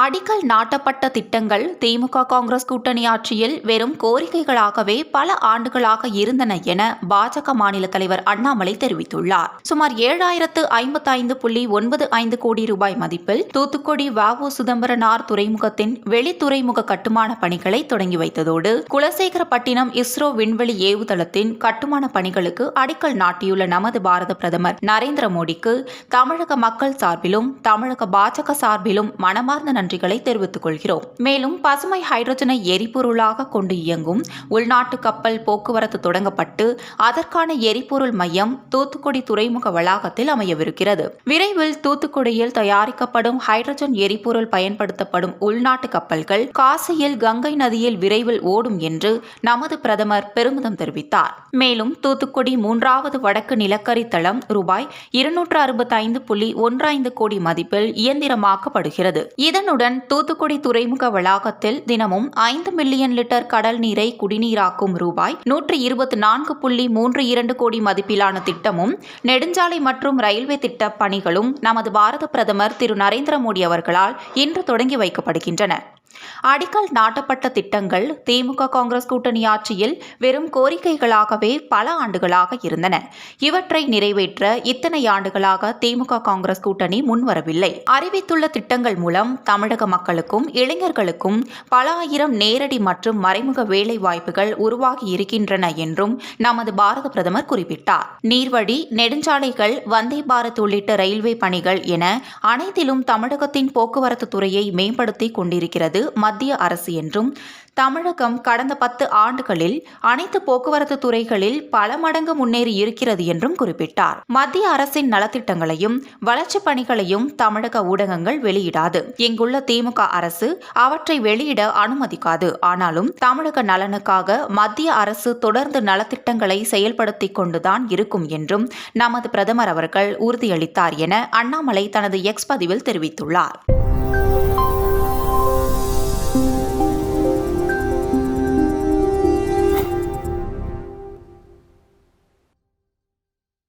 அடிக்கல் நாட்டப்பட்ட திட்டங்கள் திமுக காங்கிரஸ் கூட்டணி ஆட்சியில் வெறும் கோரிக்கைகளாகவே பல ஆண்டுகளாக இருந்தன என பாஜக மாநில தலைவர் அண்ணாமலை தெரிவித்துள்ளார். சுமார் ஏழாயிரத்து ஐம்பத்தைந்து புள்ளி ஒன்பது ஐந்து கோடி ரூபாய் மதிப்பில் தூத்துக்குடி வஉ சிதம்பரனார் துறைமுகத்தின் வெளித்துறைமுக கட்டுமான பணிகளை தொடங்கி வைத்ததோடு குலசேகரப்பட்டினம் இஸ்ரோ விண்வெளி ஏவுதளத்தின் கட்டுமான பணிகளுக்கு அடிக்கல் நாட்டியுள்ள நமது பாரத பிரதமர் நரேந்திர மோடிக்கு தமிழக மக்கள் சார்பிலும் தமிழக பாஜக சார்பிலும் மனமார்ந்த நன்றிகளை தெரிவித்துக் கொள்கிறோம். மேலும் பசுமை ஹைட்ரஜனை எரிபொருளாக கொண்டு இயங்கும் உள்நாட்டு கப்பல் போக்குவரத்து தொடங்கப்பட்டு அதற்கான எரிபொருள் மையம் தூத்துக்குடி துறைமுக வளாகத்தில் அமையவிருக்கிறது. விரைவில் தூத்துக்குடியில் தயாரிக்கப்படும் ஹைட்ரஜன் எரிபொருள் பயன்படுத்தப்படும் உள்நாட்டு கப்பல்கள் காசியில் கங்கை நதியில் விரைவில் ஓடும் என்று நமது பிரதமர் பெருமிதம் தெரிவித்தார். மேலும் தூத்துக்குடி மூன்றாவது வடக்கு நிலக்கரி தளம் ரூபாய் இருநூற்று அறுபத்தைந்து புள்ளி ஒன்றாய்ந்து கோடி மதிப்பில் இயந்திரமாக்கப்படுகிறது. இதனுடன் தூத்துக்குடி துறைமுக வளாகத்தில் தினமும் ஐந்து மில்லியன் லிட்டர் கடல் நீரை குடிநீராக்கும் ரூபாய் நூற்று இருபத்தி நான்கு புள்ளி மூன்று இரண்டு கோடி மதிப்பிலான திட்டமும் நெடுஞ்சாலை மற்றும் ரயில்வே திட்ட பணிகளும் நமது பாரத பிரதமர் திரு நரேந்திர மோடி அவர்களால் இன்று தொடங்கி வைக்கப்படுகின்றன. அடிக்கல் நாட்டப்பட்ட திட்டங்கள் திமுக காங்கிரஸ் கூட்டணி ஆட்சியில் வெறும் கோரிக்கைகளாகவே பல ஆண்டுகளாக இருந்தன. இவற்றை நிறைவேற்ற இத்தனை ஆண்டுகளாக திமுக காங்கிரஸ் கூட்டணி முன்வரவில்லை. அறிவித்துள்ள திட்டங்கள் மூலம் தமிழக மக்களுக்கும் இளைஞர்களுக்கும் பல ஆயிரம் நேரடி மற்றும் மறைமுக வேலை வாய்ப்புகள் உருவாகி இருக்கின்றன என்றும் நமது பாரத பிரதமர் குறிப்பிட்டார். நீர்வழி நெடுஞ்சாலைகள் வந்தே பாரத் உள்ளிட்ட ரயில்வே பணிகள் என அனைத்திலும் தமிழகத்தின் போக்குவரத்து துறையை மேம்படுத்தி கொண்டிருக்கிறது. மத்திய அரசு என்றும் தமிழகம் கடந்த பத்து ஆண்டுகளில் அனைத்து போக்குவரத்து துறைகளில் பல மடங்கு முன்னேறி இருக்கிறது என்றும் குறிப்பிட்டார். மத்திய அரசின் நலத்திட்டங்களையும் வளர்ச்சிப் பணிகளையும் தமிழக ஊடகங்கள் வெளியிடாது. இங்குள்ள திமுக அரசு அவற்றை வெளியிட அனுமதிக்காது. ஆனாலும் தமிழக நலனுக்காக மத்திய அரசு தொடர்ந்து நலத்திட்டங்களை செயல்படுத்திக் கொண்டுதான் இருக்கும் என்றும் நமது பிரதமர் அவர்கள் உறுதியளித்தார் என அண்ணாமலை தனது எக்ஸ் பதிவில் தெரிவித்துள்ளார்.